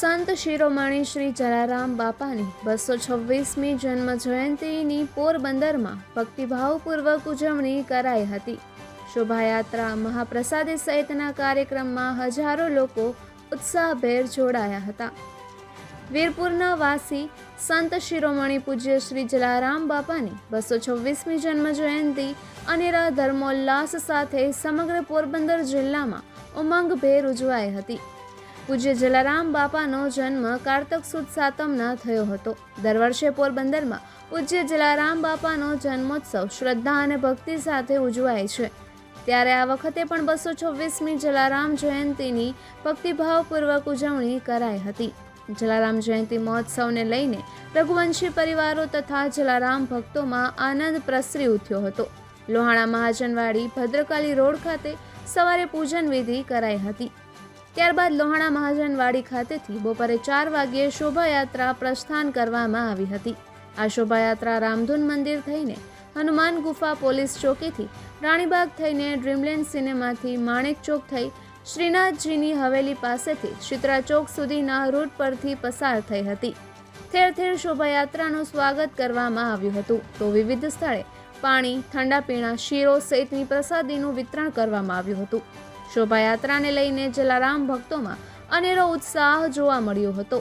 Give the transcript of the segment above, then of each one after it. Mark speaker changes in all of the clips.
Speaker 1: સંત શિરોમણી શ્રી જલારામ બાપાની બસો છવ્વીસમી જન્મ જયંતિની પોરબંદરમાં ભક્તિભાવપૂર્વક ઉજવણી કરાઈ હતી. શોભાયાત્રા, મહાપ્રસાદી સહિતના કાર્યક્રમમાં હજારો લોકો ઉત્સાહભેર જોડાયા હતા. વીરપુરના વાસી સંત શિરોમણી પૂજ્ય શ્રી જલારામ બાપાની બસો છવ્વીસમી જન્મ જયંતિ અનેરા ધર્મોલ્લાસ સાથે સમગ્ર પોરબંદર જિલ્લામાં ઉમંગભેર ઉજવાઈ હતી. પૂજ્ય જલારામ બાપાનો જન્મ કારતક સુદ સાતમના થયો હતો. દર વર્ષે પોરબંદરમાં પૂજ્ય જલારામ બાપાનો જન્મોત્સવ શ્રદ્ધા અને ભક્તિ સાથે ઉજવાય છે. ત્યારે આ વખતે પણ બસો છવ્વીસમી જલારામ જયંતિની ભક્તિભાવપૂર્વક ઉજવણી કરાઈ હતી. જલારામ જયંતિ મહોત્સવને લઈને રઘુવંશી પરિવારો તથા જલારામ ભક્તોમાં આનંદ પ્રસરી ઉઠ્યો હતો. લોહાણા મહાજનવાડી ભદ્રકાલી રોડ ખાતે સવારે પૂજન વિધિ કરાઈ હતી. ત્યારબાદ લોહાણા મહાજનવાડી ખાતેથી બપોરે ચાર વાગ્યે શોભાયાત્રા પ્રસ્થાન કરવામાં આવી હતી. આ શોભાયાત્રા રામધૂન મંદિર થઈને હનુમાન ગુફા પોલીસ ચોકીથી રાણીબાગ થઈને ડ્રીમલેન્ડ સિનેમાથી માણેક ચોક થઈ શ્રીનાથજીની હવેલી પાસેથી ચિત્રા ચોક સુધીના રૂટ પરથી પસાર થઈ હતી. ઠેર ઠેર શોભાયાત્રાનું સ્વાગત કરવામાં આવ્યું હતું. તો વિવિધ સ્થળે પાણી, ઠંડા પીણા, શીરો સહિતની પ્રસાદીનું વિતરણ કરવામાં આવ્યું હતું. શોભાયાત્રાને લઈને જલારામ ભક્તોમાં અનેરો ઉત્સાહ જોવા મળ્યો હતો.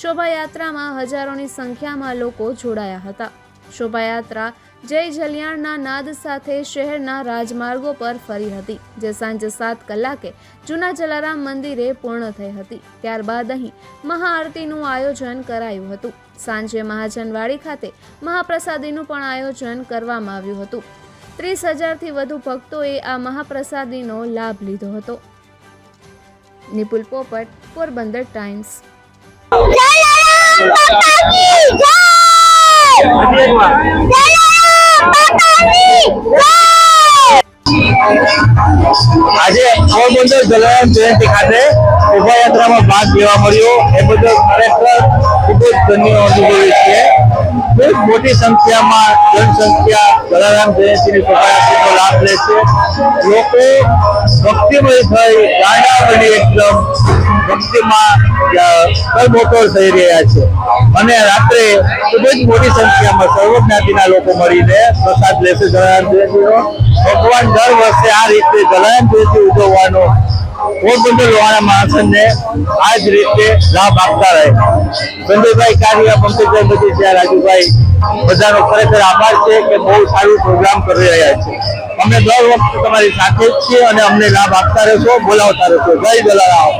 Speaker 1: શોભાયાત્રામાં હજારોની સંખ્યામાં લોકો જોડાયા હતા. શોભાયાત્રા જય જલિયાણના નાદ સાથે શહેરના રાજમાર્ગો પર ફરી હતી, જે સાંજે સાત કલાકે જૂના જલારામ મંદિરે પૂર્ણ થઈ હતી. ત્યારબાદ અહીં મહાઆરતીનું આયોજન કરાયું હતું. સાંજે મહાજનવાડી ખાતે મહાપ્રસાદીનું પણ આયોજન કરવામાં આવ્યું હતું. ત્રીસ હજારથી વધુ ભક્તોએ આ મહાપ્રસાદીનો લાભ લીધો હતો. નિપુલ પોપટ પોરબંદર ટાઈમ્સ.
Speaker 2: આજે પોરબંદર જલારામ જયંતિ ખાતે શોભાયાત્રામાં ભાગ લેવા મળ્યો. એ બદલ ખરેખર ખૂબ જ ધન્ય અનુભવી છે ખૂબ મોટી સંખ્યામાં જનસંખ્યા જલારામ જયંતિની શોભાયાત્રાનો લાભ લે છે. લોકો ભક્તિમય થઈ ગાંડા એકદમ ભક્તિમાં કરબોટોળ થઈ રહ્યા છે. અને રાત્રે ખૂબ જ મોટી સંખ્યામાં સર્વ જ્ઞાતિના લોકો મળીને પ્રસાદ લેશે જલારામ જયંતિનો. ભગવાન દર વર્ષે આ રીતે જલારામ જયંતિ ઉજવવાનો પોરબંદર લોહાણા આ જ રીતે લાભ આપતા રહે. સંજયભાઈ કારિયા પંકજભાઈ બધીસિયા રાજુભાઈ, બધાનો ખરેખર આભાર છે કે બહુ સારું પ્રોગ્રામ કરી રહ્યા છે. અમે દર વખતે તમારી સાથે જ છીએ અને અમને લાભ આપતા રહેશો, બોલાવતા રહેશો. જય
Speaker 3: દલારામ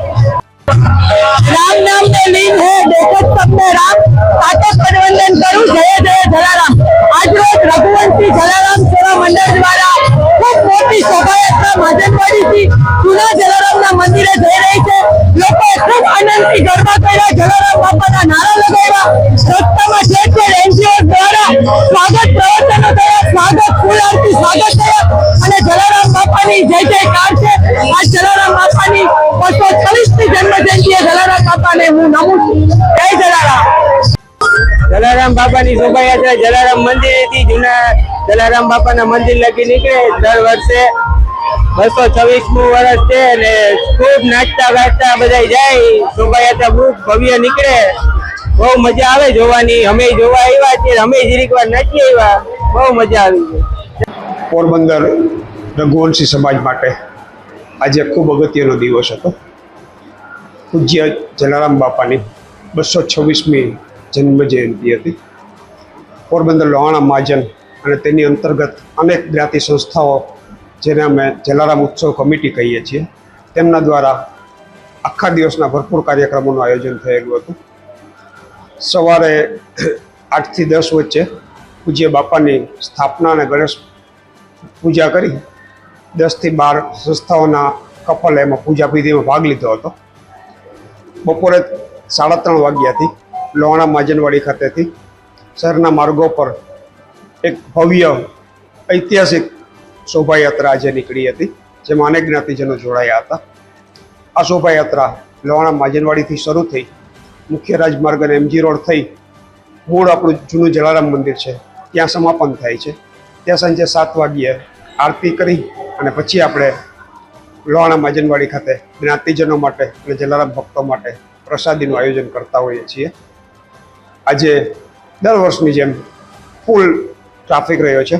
Speaker 3: રામ નામ તો લીન હે દેખત સબને રામ. સાતક પ્રવંદન કરું. જય જય જલારામ. આજ રોજ રઘુવંશી જલારામ સેવા મંડળ દ્વારા ખૂબ મોટી શોભાયાત્રા મહાજનવાડીથી જૂના જલારામના મંદિરે જઈ રહી છે. લોકોએ ખૂબ આનંદથી ગરબા કર્યા. જલારામ બાપાના નારા લગાવ્યા. રસ્તામાં જે ઠેર એનજીઓ દ્વારા સ્વાગત પ્રવચનો થયા. સ્વાગત ફૂલ આરતી સ્વાગત થયા. અને જલારામ બાપાની જય જયકાર છે. આ જલારામ બાપાની બસો છવ્વીસમી જન્મ જયંતિએ જલારામ બાપાને હું નમું છું. જય જલારામ.
Speaker 4: જલારામ બાપાની શોભાયાત્રા જલારામ મંદિરેથી જૂના જલારામ બાપાના મંદિર લગી નીકળે. દર વર્ષે બસો છવ્વીસમું વર્ષ છે અને ખૂબ નાચતા ગાચતા બધા જાય. શોભાયાત્રા ખૂબ ભવ્ય નીકળે. બહુ મજા આવે જોવાની. અમે જોવા આવ્યા છીએ અમે જીરીક વાર નાચી આવ્યા. બહુ મજા આવી
Speaker 5: પોરબંદર રઘુવંશી સમાજ માટે આજે ખૂબ અગત્યનો દિવસ હતો. પૂજ્ય જલારામ બાપાની બસો છવ્વીસમી જન્મ જયંતિ હતી. પોરબંદર લોહાણા મહાજન અને તેની અંતર્ગત અનેક જ્ઞાતિ સંસ્થાઓ જેને અમે જલારામ ઉત્સવ કમિટી કહીએ છીએ, તેમના દ્વારા આખા દિવસના ભરપૂર કાર્યક્રમોનું આયોજન થયેલું હતું. સવારે આઠથી દસ વચ્ચે પૂજ્ય બાપાની સ્થાપના અને ગણેશ પૂજા કરી, દસથી બાર સંસ્થાઓના કપલે એમાં પૂજા વિધિમાં ભાગ લીધો હતો. બપોરે સાડા ત્રણ વાગ્યાથી લોહાણા માજનવાડી ખાતેથી શહેરના માર્ગો પર એક ભવ્ય ઐતિહાસિક શોભાયાત્રા આજે નીકળી હતી, જેમાં અનેક જ્ઞાતિજનો જોડાયા હતા. આ શોભાયાત્રા લોહાણા માજનવાડીથી શરૂ થઈ, મુખ્ય રાજમાર્ગ અને એમજી રોડ થઈ, મૂળ આપણું જૂનું જલારામ મંદિર છે, ત્યાં સમાપન થાય છે. ત્યાં સાંજે સાત વાગ્યે આરતી કરી અને પછી આપણે લોહાણા માજનવાડી ખાતે જ્ઞાતિજનો માટે અને જલારામ ભક્તો માટે પ્રસાદીનું આયોજન કરતા હોઈએ છીએ. આજે દર વર્ષની જેમ ફૂલ ટ્રાફિક રહ્યો છે.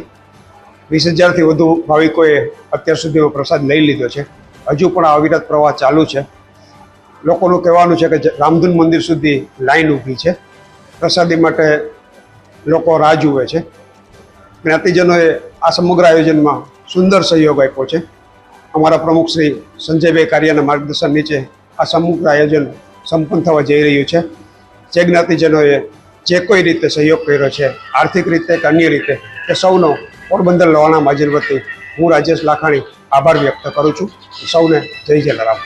Speaker 5: વીસ હજારથી વધુ ભાવિકોએ અત્યાર સુધી પ્રસાદ લઈ લીધો છે. હજુ પણ આ અવિરત પ્રવાહ ચાલુ છે. લોકોનું કહેવાનું છે કે રામધૂન મંદિર સુધી લાઈન ઊભી છે. પ્રસાદી માટે લોકો રાહ જુએ છે. જ્ઞાતિજનોએ આ સમગ્ર આયોજનમાં સુંદર સહયોગ આપ્યો છે. અમારા પ્રમુખ શ્રી સંજયભાઈ કારિયાના માર્ગદર્શન નીચે આ સમગ્ર આયોજન સંપન્ન થવા જઈ રહ્યું છે. જે જ્ઞાતિજનોએ જે કોઈ રીતે સહયોગ કર્યો છે, આર્થિક રીતે કે અન્ય રીતે તે સૌનો પોરબંદર લવાણા માજર વતી હું રાજેશ લાખાણી આભાર વ્યક્ત કરું છું. સૌને જય જલારામ.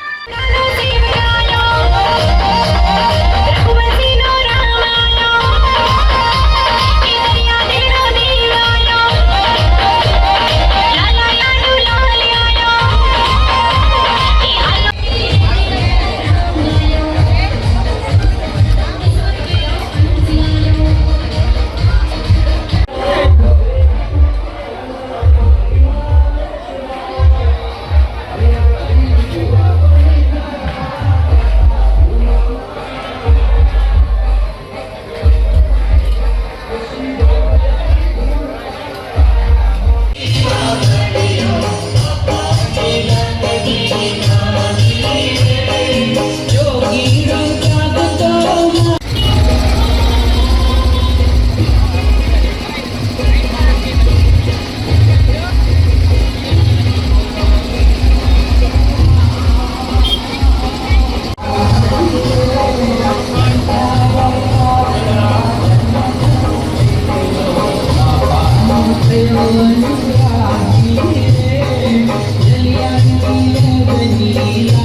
Speaker 6: Thank
Speaker 7: you.